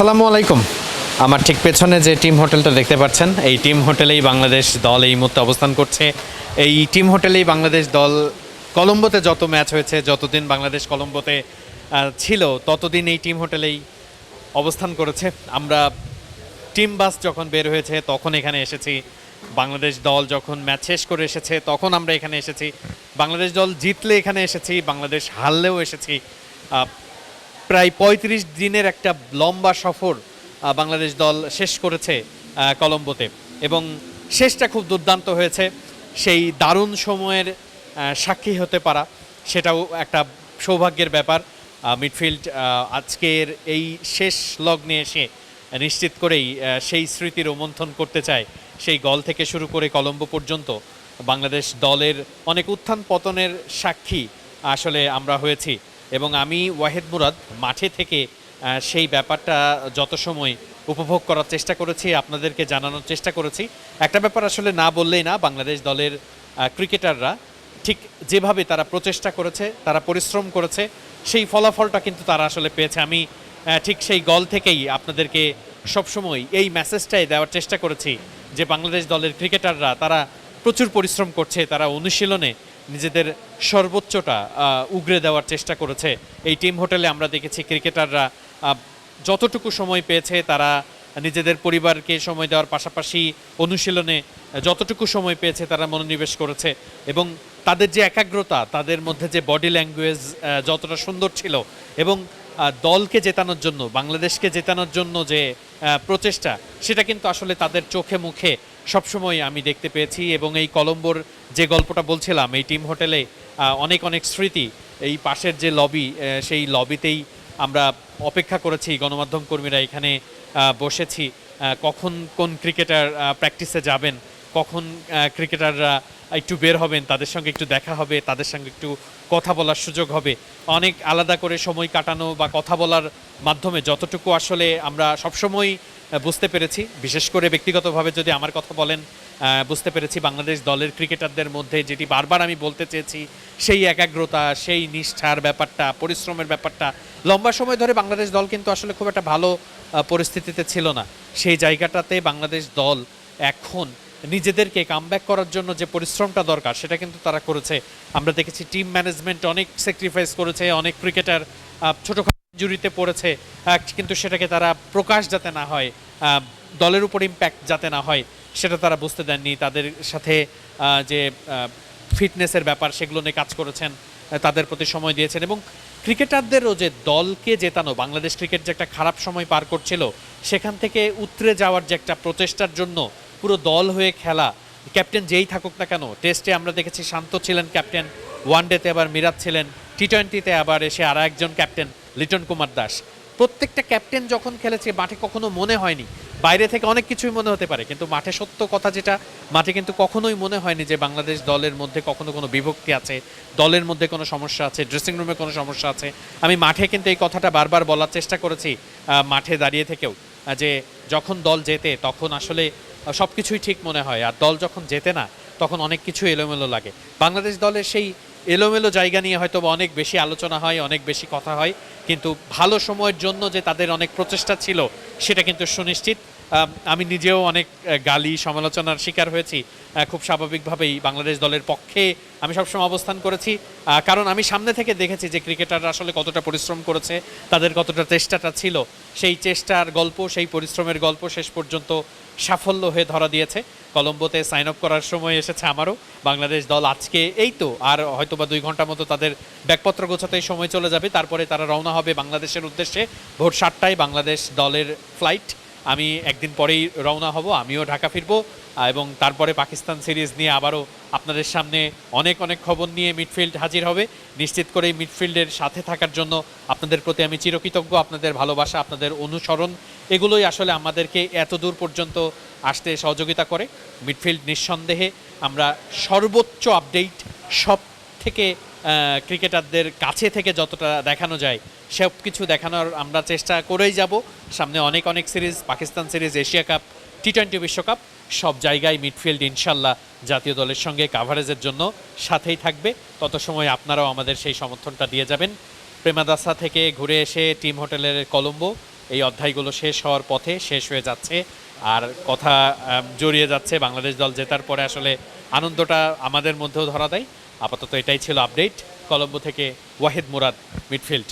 আসসালামু আলাইকুম। আমার ঠিক পেছনে যে টিম হোটেলটা দেখতে পাচ্ছেন, এই টিম হোটেলেই বাংলাদেশ দল এই মুহূর্তে অবস্থান করছে। এই টিম হোটেলেই বাংলাদেশ দল কলম্বোতে যত ম্যাচ হয়েছে, যতদিন বাংলাদেশ কলম্বোতে ছিল, ততদিন এই টিম হোটেলেই অবস্থান করেছে। আমরা টিম বাস যখন বের হয়েছে, তখন এখানে এসেছি। বাংলাদেশ দল যখন ম্যাচ শেষ করে এসেছে, তখন আমরা এখানে এসেছি। বাংলাদেশ দল জিতলে এখানে এসেছি, বাংলাদেশ হারলেও এসেছি। প্রায় পঁয়ত্রিশ দিনের একটা লম্বা সফর বাংলাদেশ দল শেষ করেছে কলম্বোতে। এবং শেষটা খুব দুর্দান্ত হয়েছে। সেই দারুণ সময়ের সাক্ষী হতে পারা, সেটাও একটা সৌভাগ্যের ব্যাপার। মিডফিল্ড আজকের এই শেষ লগ্নে এসে নিশ্চিত করেই সেই স্মৃতি রোমন্থন করতে চায়, সেই গল থেকে শুরু করে কলম্বো পর্যন্ত বাংলাদেশ দলের অনেক উত্থান পতনের সাক্ষী আসলে আমরা হয়েছি। এবং আমি ওয়াহেদ মুরাদ মাঠে থেকে সেই ব্যাপারটা যত সময় উপভোগ করার চেষ্টা করেছি, আপনাদেরকে জানানোর চেষ্টা করেছি। একটা ব্যাপার আসলে না বললেই না, বাংলাদেশ দলের ক্রিকেটাররা ঠিক যেভাবে তারা প্রচেষ্টা করেছে, তারা পরিশ্রম করেছে, সেই ফলাফলটা কিন্তু তারা আসলে পেয়েছে। আমি ঠিক সেই গল থেকেই আপনাদেরকে সবসময় এই মেসেজটাই দেওয়ার চেষ্টা করেছি যে বাংলাদেশ দলের ক্রিকেটাররা, তারা প্রচুর পরিশ্রম করছে, তারা অনুশীলনে নিজেদের সর্বোচ্চটা উগরে দেওয়ার চেষ্টা করেছে। এই টিম হোটেলে আমরা দেখেছি ক্রিকেটাররা যতটুকু সময় পেয়েছে তারা নিজেদের পরিবারকে সময় দেওয়ার পাশাপাশি অনুশীলনে যতটুকু সময় পেয়েছে তারা মনোনিবেশ করেছে এবং তাদের যে একাগ্রতা, তাদের মধ্যে যে বডি ল্যাঙ্গুয়েজ যতটা সুন্দর ছিল এবং দলকে জেতানোর জন্য, বাংলাদেশকে জেতানোর জন্য যে প্রচেষ্টা, সেটা কিন্তু আসলে তাদের চোখে মুখে সবসময় আমি দেখতে পেয়েছি এবং এই কলম্বোর যে গল্পটা বলছিলাম, এই টিম হোটেলে অনেক অনেক স্মৃতি। এই পাশের যে লবি সেই লবিতেই আমরা অপেক্ষা করেছি, গণমাধ্যম কর্মীরা এখানে বসেছি কখন কোন ক্রিকেটার প্র্যাকটিসে যাবেন কখন ক্রিকেটাররা একটু বের হবেন, তাদের সঙ্গে একটু দেখা হবে, তাদের সঙ্গে একটু কথা বলার সুযোগ হবে। অনেক আলাদা করে সময় কাটানো বা কথা বলার মাধ্যমে যতটুকু আসলে আমরা সবসময় বুঝতে পেরেছি, বিশেষ করে ব্যক্তিগতভাবে যদি আমার কথা বলেন বুঝতে পেরেছি বাংলাদেশ দলের ক্রিকেটারদের মধ্যে যেটি বারবার আমি বলতে চেয়েছি, সেই একাগ্রতা, সেই নিষ্ঠার ব্যাপারটা, পরিশ্রমের ব্যাপারটা, লম্বা সময় ধরে বাংলাদেশ দল কিন্তু আসলে খুব একটা ভালো পরিস্থিতিতে ছিল না। সেই জায়গাটাতে বাংলাদেশ দল এখন নিজেদেরকে কামব্যাক করার জন্য যে পরিশ্রমটা দরকার, সেটা কিন্তু তারা করেছে। আমরা দেখেছি টিম ম্যানেজমেন্ট অনেক স্যাক্রিফাইস করেছে, অনেক ক্রিকেটার ছোটোখাটো ইঞ্জুরিতে পড়েছে কিন্তু সেটাকে তারা প্রকাশ যাতে না হয় দলের উপর ইম্প্যাক্ট যাতে না হয়, সেটা তারা বুঝতে দেননি। তাদের সাথে যে ফিটনেসের ব্যাপার, সেগুলো নিয়ে কাজ করেছেন তাদের প্রতি সময় দিয়েছেন এবং ক্রিকেটারদেরও যে দলকে জেতানো, বাংলাদেশ ক্রিকেট যে একটা খারাপ সময় পার করছিল, সেখান থেকে উতরে যাওয়ার যে একটা প্রচেষ্টার জন্য পুরো দল হয়ে খেলা। ক্যাপ্টেন যেই থাকুক না কেন, টেস্টে আমরা দেখেছি শান্ত ছিলেন ক্যাপ্টেন ওয়ান ডেতে আবার মিরাজ ছিলেন টি টোয়েন্টিতে আবার এসে আর একজন ক্যাপ্টেন, লিটন কুমার দাস। প্রত্যেকটা ক্যাপ্টেন যখন খেলেছে, মাঠে কখনো মনে হয়নি। বাইরে থেকে অনেক কিছুই মনে হতে পারে, কিন্তু মাঠে সত্য কথা যেটা, মাঠে কিন্তু কখনোই মনে হয়নি যে বাংলাদেশ দলের মধ্যে কখনো কোনো বিভক্তি আছে, দলের মধ্যে কোনো সমস্যা আছে ড্রেসিং রুমে কোনো সমস্যা আছে। আমি মাঠে কিন্তু এই কথাটা বারবার বলার চেষ্টা করেছি মাঠে দাঁড়িয়ে থেকেও, যে যখন দল জেতে, তখন আসলে সব কিছুই ঠিক মনে হয়। আর দল যখন জেতে না, তখন অনেক কিছু এলোমেলো লাগে। বাংলাদেশ দলের সেই এলোমেলো জায়গা নিয়ে হয়তো অনেক বেশি আলোচনা হয়, অনেক বেশি কথা হয়। কিন্তু ভালো সময়ের জন্য যে তাদের অনেক প্রচেষ্টা ছিল, সেটা কিন্তু সুনিশ্চিত। আমি নিজেও অনেক গালি, সমালোচনার শিকার হয়েছি। খুব স্বাভাবিকভাবেই বাংলাদেশ দলের পক্ষে আমি সবসময় অবস্থান করেছি। কারণ আমি সামনে থেকে দেখেছি যে ক্রিকেটাররা আসলে কতটা পরিশ্রম করেছে, তাদের কতটা চেষ্টাটা ছিল। সেই চেষ্টার গল্প, সেই পরিশ্রমের গল্প শেষ পর্যন্ত সাফল্য হয়ে ধরা দিয়েছে। কলম্বোতে সাইন আপ করার সময় এসেছে আমারও। বাংলাদেশ দল আজকে এই তো, আর হয়তো বা দুই ঘণ্টা মতো তাদের ব্যাগপত্র গোছাতে সময় চলে যাবে। তারপরে তারা রওনা হবে বাংলাদেশের উদ্দেশ্যে। ভোর সাতটায় বাংলাদেশ দলের ফ্লাইট আমি একদিন পরেই রওনা হব, আমিও ঢাকা ফিরবো। এবং তারপরে পাকিস্তান সিরিজ নিয়ে আবারও আপনাদের সামনে অনেক অনেক খবর নিয়ে মিডফিল্ড হাজির হবে। নিশ্চিত করে মিডফিল্ডের সাথে থাকার জন্য আপনাদের প্রতি আমি চিরকৃতজ্ঞ, আপনাদের ভালোবাসা, আপনাদের অনুসরণ, এগুলোই আসলে আমাদেরকে এত দূর পর্যন্ত আসতে সহযোগিতা করে। মিডফিল্ড নিঃসন্দেহে আমরা সর্বোচ্চ আপডেট সব থেকে ক্রিকেটারদের কাছে থেকে যতটা দেখানো যায় সব কিছু দেখানোর আমরা চেষ্টা করেই যাব। সামনে অনেক অনেক series, Pakistan series, Asia cup, T twenty বিশ্বকাপ সব জায়গায় মিডফিল্ড ইনশাল্লাহ জাতীয় দলের সঙ্গে কাভারেজের জন্য সাথেই থাকবে। তত সময় আপনারাও আমাদের সেই সমর্থনটা দিয়ে যাবেন। প্রেমাদাসা থেকে ঘুরে এসে টিম হোটেলের কলম্বো, এই অধ্যায়গুলো শেষ হওয়ার পথে শেষ হয়ে যাচ্ছে। আর কথা জড়িয়ে যাচ্ছে বাংলাদেশ দল জেতার পরে আসলে আনন্দটা আমাদের মধ্যেও ধরা দেয়। আপাতত এটাই ছিল আপডেট। কলম্বো থেকে ওয়াহিদ মুরাদ, মিডফিল্ড।